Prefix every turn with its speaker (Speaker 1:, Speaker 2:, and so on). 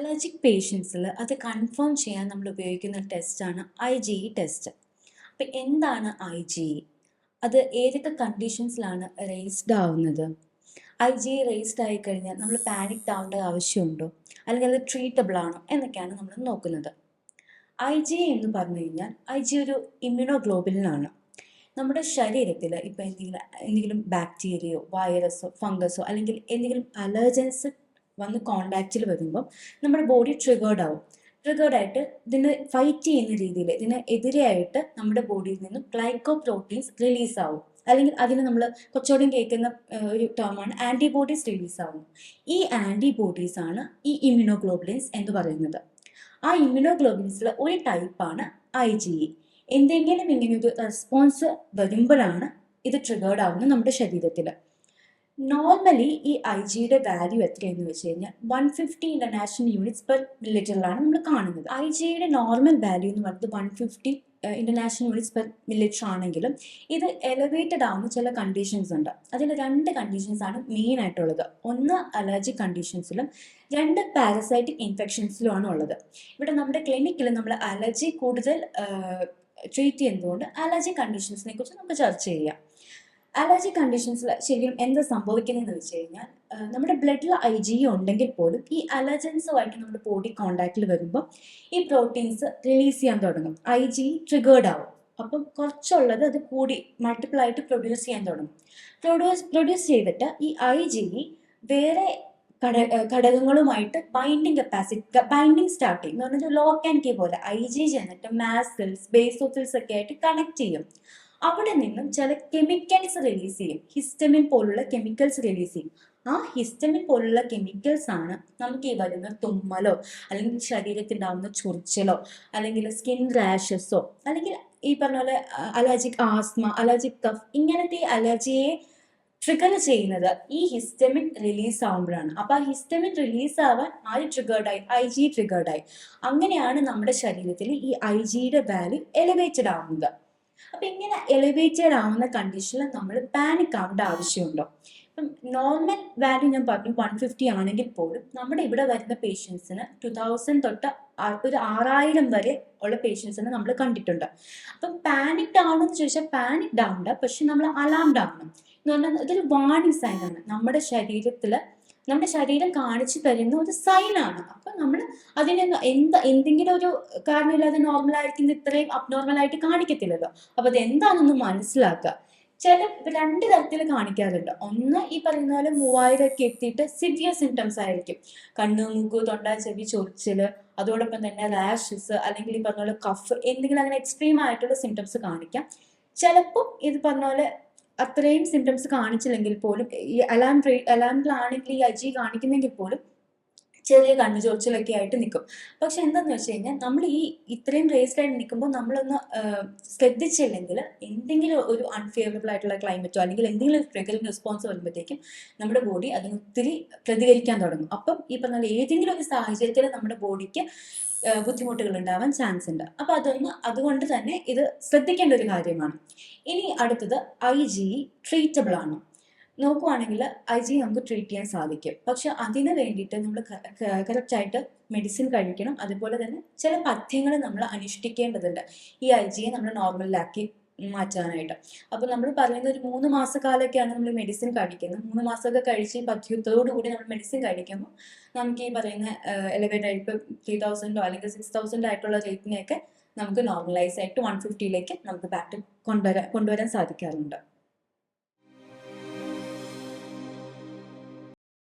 Speaker 1: Allergic പേഷ്യൻസിൽ അത് confirm ചെയ്യാൻ നമ്മൾ ഉപയോഗിക്കുന്ന ടെസ്റ്റാണ് ഐ ജി ഇ ടെസ്റ്റ് അപ്പം എന്താണ് ഐ ജി ഇ അത് ഏതൊക്കെ കണ്ടീഷൻസിലാണ് റേസ്ഡ് ആവുന്നത്? ഐ ജി റേസ്ഡ് ആയി കഴിഞ്ഞാൽ നമ്മൾ പാനിക് ആവേണ്ട ആവശ്യമുണ്ടോ? അല്ലെങ്കിൽ അത് ട്രീറ്റബിൾ ആണോ? എന്നൊക്കെയാണ് നമ്മൾ നോക്കുന്നത്. ഐ ജി എന്ന് പറഞ്ഞു കഴിഞ്ഞാൽ ഐ ജി ഒരു ഇമ്മ്യൂണോഗ്ലോബിനാണ് നമ്മുടെ ശരീരത്തിൽ ഇപ്പോൾ എന്തെങ്കിലും എന്തെങ്കിലും ബാക്ടീരിയയോ വൈറസോ ഫംഗസോ അല്ലെങ്കിൽ എന്തെങ്കിലും അലർജൻസ് വന്ന് കോണ്ടാക്റ്റിൽ വരുമ്പം നമ്മുടെ ബോഡി ട്രിഗേർഡ് ആവും. ട്രിഗേർഡ് ആയിട്ട് ഇതിനെ ഫൈറ്റ് ചെയ്യുന്ന രീതിയിൽ ഇതിന് എതിരെയായിട്ട് നമ്മുടെ ബോഡിയിൽ നിന്നും ഗ്ലൈക്കോ പ്രോട്ടീൻസ് റിലീസ് ആവും. അല്ലെങ്കിൽ അതിന് നമ്മൾ കുറച്ചുകൂടി കേൾക്കുന്ന ഒരു ടേമാണ് ആന്റിബോഡീസ് റിലീസ് ആവുന്നു. ഈ ആന്റിബോഡീസ് ആണ് ഈ ഇമ്മ്യൂണോഗ്ലോബുലിൻസ് എന്ന് പറയുന്നത്. ആ ഇമ്മ്യൂണോഗ്ലോബുലിൻസിൽ ഒരു ടൈപ്പാണ് ഐ ജി ഇ എന്തെങ്കിലും ഇങ്ങനെ ഒരു റെസ്പോൺസ് വരുമ്പോഴാണ് ഇത് ട്രിഗേർഡ് ആവുന്നത് നമ്മുടെ ശരീരത്തിൽ നോർമലി ഈ ഐ ജിയുടെ വാല്യൂ എത്രയെന്ന് വെച്ച് കഴിഞ്ഞാൽ one fifty international units per മില്ലിറ്ററിലാണ് നമ്മൾ കാണുന്നത്. ഐ ജിയുടെ നോർമൽ വാല്യൂ എന്ന് പറയുന്നത് one fifty international units per milliliter ആണെങ്കിലും ഇത് എലവേറ്റഡ് ആവുന്ന ചില കണ്ടീഷൻസ് ഉണ്ട്. അതിൽ രണ്ട് കണ്ടീഷൻസ് ആണ് മെയിൻ ആയിട്ടുള്ളത്. ഒന്ന് അലർജിക് കണ്ടീഷൻസിലും രണ്ട് പാരസൈറ്റിക് ഇൻഫെക്ഷൻസിലുമാണ് ഉള്ളത്. ഇവിടെ നമ്മുടെ ക്ലിനിക്കിൽ നമ്മൾ അലർജി കൂടുതൽ ട്രീറ്റ് ചെയ്യുന്നതുകൊണ്ട് അലർജി കണ്ടീഷൻസിനെ കുറിച്ച് നമുക്ക് ചർച്ച ചെയ്യാം. അലർജി കണ്ടീഷൻസിൽ ശരിക്കും എന്താ സംഭവിക്കുന്നതെന്ന് വെച്ച് കഴിഞ്ഞാൽ നമ്മുടെ ബ്ലഡിൽ ഐ ജി ഉണ്ടെങ്കിൽ പോലും ഈ അലർജൻസുമായിട്ട് നമ്മുടെ ബോഡി കോണ്ടാക്റ്റിൽ വരുമ്പോൾ ഈ പ്രോട്ടീൻസ് റിലീസ് ചെയ്യാൻ തുടങ്ങും. ഐ ജി ട്രിഗേർഡ് ആവും. അപ്പം കുറച്ചുള്ളത് അത് കൂടി മൾട്ടിപ്പിൾ ആയിട്ട് പ്രൊഡ്യൂസ് ചെയ്യാൻ തുടങ്ങും. പ്രൊഡ്യൂസ് പ്രൊഡ്യൂസ് ചെയ്തിട്ട് ഈ ഐ ജി വേറെ ഘട ഘടകങ്ങളുമായിട്ട് ബൈൻഡിങ് കപ്പാസിറ്റി ബൈൻഡിങ് സ്റ്റാർട്ട് ചെയ്യും എന്ന് പറഞ്ഞാൽ ലോക്ക് ആൻഡ് കീ പോലെ ഐ ജി ചെന്നിട്ട് മാസിൽസ് ബേസോഫിൽസ് ഒക്കെ ആയിട്ട് കണക്ട് ചെയ്യും. അവിടെ നിന്നും ചില കെമിക്കൽസ് റിലീസ് ചെയ്യും. ഹിസ്റ്റമിൻ പോലുള്ള കെമിക്കൽസ് റിലീസ് ചെയ്യും. ആ ഹിസ്റ്റമിൻ പോലുള്ള കെമിക്കൽസ് ആണ് നമുക്ക് ഈ വരുന്ന തുമ്മലോ അല്ലെങ്കിൽ ശരീരത്തിണ്ടാവുന്ന ചൊറിച്ചിലോ അല്ലെങ്കിൽ സ്കിൻ റാഷസോ അല്ലെങ്കിൽ ഈ പറഞ്ഞ പോലെ അലർജിക് ആസ്മ അലർജിക് കഫ് ഇങ്ങനത്തെ അലർജിയെ ട്രിഗർ ചെയ്യുന്നത് ഈ ഹിസ്റ്റമിൻ റിലീസ് ആവുമ്പോഴാണ്. അപ്പൊ ആ ഹിസ്റ്റമിൻ റിലീസ് ആവാൻ ആര് ട്രിഗേർഡായി ഐ ജി ട്രിഗേർഡായി അങ്ങനെയാണ് നമ്മുടെ ശരീരത്തിൽ ഈ ഐ ജിയുടെ വാല്യൂ എലിവേറ്റഡ് ആവുന്നത്. അപ്പൊ ഇങ്ങനെ എലിവേറ്റഡ് ആവുന്ന കണ്ടീഷനിൽ നമ്മൾ പാനിക് ആവേണ്ട ആവശ്യമുണ്ടോ? ഇപ്പം നോർമൽ വാല്യൂ ഞാൻ പറഞ്ഞു വൺ ഫിഫ്റ്റി ആണെങ്കിൽ പോലും നമ്മുടെ ഇവിടെ വരുന്ന പേഷ്യൻസിന് ടു തൗസൻഡ് തൊട്ട് ഒരു ആറായിരം വരെ ഉള്ള പേഷ്യൻസിനെ നമ്മൾ കണ്ടിട്ടുണ്ട്. അപ്പം പാനിക്ഡ് ആവണമെന്ന് ചോദിച്ചാൽ പാനിക്ഡ് ആവണ്ട പക്ഷെ നമ്മൾ അലാംഡ് ആവണം. എന്ന് പറഞ്ഞാൽ ഇതൊരു ആണ്. നമ്മുടെ ശരീരത്തിൽ നമ്മുടെ ശരീരം കാണിച്ചു തരുന്ന ഒരു സൈനാണ് അപ്പം നമ്മൾ അതിനെ എന്ത് എന്തെങ്കിലും ഒരു കാരണമില്ലാതെ നോർമൽ ആയിരിക്കുന്ന ഇത്രയും അബ്നോർമൽ ആയിട്ട് കാണിക്കത്തില്ലല്ലോ. അപ്പൊ അത് എന്താണെന്ന് മനസ്സിലാക്കുക ചില രണ്ട് തരത്തിൽ കാണിക്കാറുണ്ട്. ഒന്ന് ഈ പറയുന്ന പോലെ മൂവായിരം എത്തിയിട്ട് സിവിയർ സിംറ്റംസ് ആയിരിക്കും. കണ്ണ് മൂക്ക് തൊണ്ട ചെവി ചൊറിച്ചിൽ അതോടൊപ്പം തന്നെ റാഷസ് അല്ലെങ്കിൽ ഈ പറഞ്ഞ പോലെ കഫ് എന്തെങ്കിലും അങ്ങനെ എക്സ്ട്രീം ആയിട്ടുള്ള സിംറ്റംസ് കാണിക്കാം. ചിലപ്പോൾ ഇത് പറഞ്ഞ പോലെ അത്രയും സിംറ്റംസ് കാണിച്ചില്ലെങ്കിൽ പോലും ഈ അലാം അലാമിലാണെങ്കിൽ ഈ അജി കാണിക്കുന്നെങ്കിൽ പോലും ചെറിയ കണ്ണു ചൊറിച്ചിലൊക്കെ ആയിട്ട് നിൽക്കും പക്ഷെ എന്താണെന്ന് വെച്ച് കഴിഞ്ഞാൽ നമ്മൾ ഈ ഇത്രയും റേസ്ഡ് ആയിട്ട് നിൽക്കുമ്പോൾ നമ്മളൊന്ന് ശ്രദ്ധിച്ചില്ലെങ്കിൽ എന്തെങ്കിലും ഒരു അൺഫേവറബിൾ ആയിട്ടുള്ള ക്ലൈമറ്റോ അല്ലെങ്കിൽ എന്തെങ്കിലും ട്രിഗറിങ് റെസ്പോൺസ് വരുമ്പോഴത്തേക്കും നമ്മുടെ ബോഡി അതിന് ഒത്തിരി പ്രതികരിക്കാൻ തുടങ്ങും. അപ്പം ഈ പറഞ്ഞ ഏതെങ്കിലും ഒരു സാഹചര്യത്തിൽ നമ്മുടെ ബോഡിക്ക് ബുദ്ധിമുട്ടുകൾ ഉണ്ടാവാൻ ചാൻസ് ഉണ്ട്. അപ്പൊ അതൊന്ന് അതുകൊണ്ട് തന്നെ ഇത് ശ്രദ്ധിക്കേണ്ട ഒരു കാര്യമാണ്. ഇനി അടുത്തത് ഐ ജി ട്രീറ്റബിൾ ആണ്. നോക്കുവാണെങ്കിൽ ഐ ജി നമുക്ക് ട്രീറ്റ് ചെയ്യാൻ സാധിക്കും. പക്ഷെ അതിന് വേണ്ടിയിട്ട് നമ്മൾ കറക്റ്റായിട്ട് മെഡിസിൻ കഴിക്കണം. അതുപോലെ തന്നെ ചില പഥ്യങ്ങൾ നമ്മൾ അനുഷ്ഠിക്കേണ്ടതുണ്ട്. ഈ ഐ ജിയെ നമ്മൾ നോർമലിലാക്കി മാറ്റാനായിട്ട്. അപ്പോൾ നമ്മൾ പറയുന്ന ഒരു മൂന്ന് മാസക്കാലൊക്കെയാണ് നമ്മൾ മെഡിസിൻ കഴിക്കുന്നത്. മൂന്ന് മാസമൊക്കെ കഴിച്ച് പഥ്യത്തോടു കൂടി നമ്മൾ മെഡിസിൻ കഴിക്കുമ്പോൾ നമുക്ക് ഈ പറയുന്ന എലവേറ്റ് ആയിട്ട് ത്രീ തൗസൻഡോ അല്ലെങ്കിൽ സിക്സ് തൗസൻഡ് ആയിട്ടുള്ള റേറ്റിനെയൊക്കെ നമുക്ക് നോർമലൈസ് ആയിട്ട് വൺ ഫിഫ്റ്റിയിലേക്ക് നമുക്ക് ബാക്ക് കൊണ്ടുവരാൻ കൊണ്ടുവരാൻ സാധിക്കാറുണ്ട്.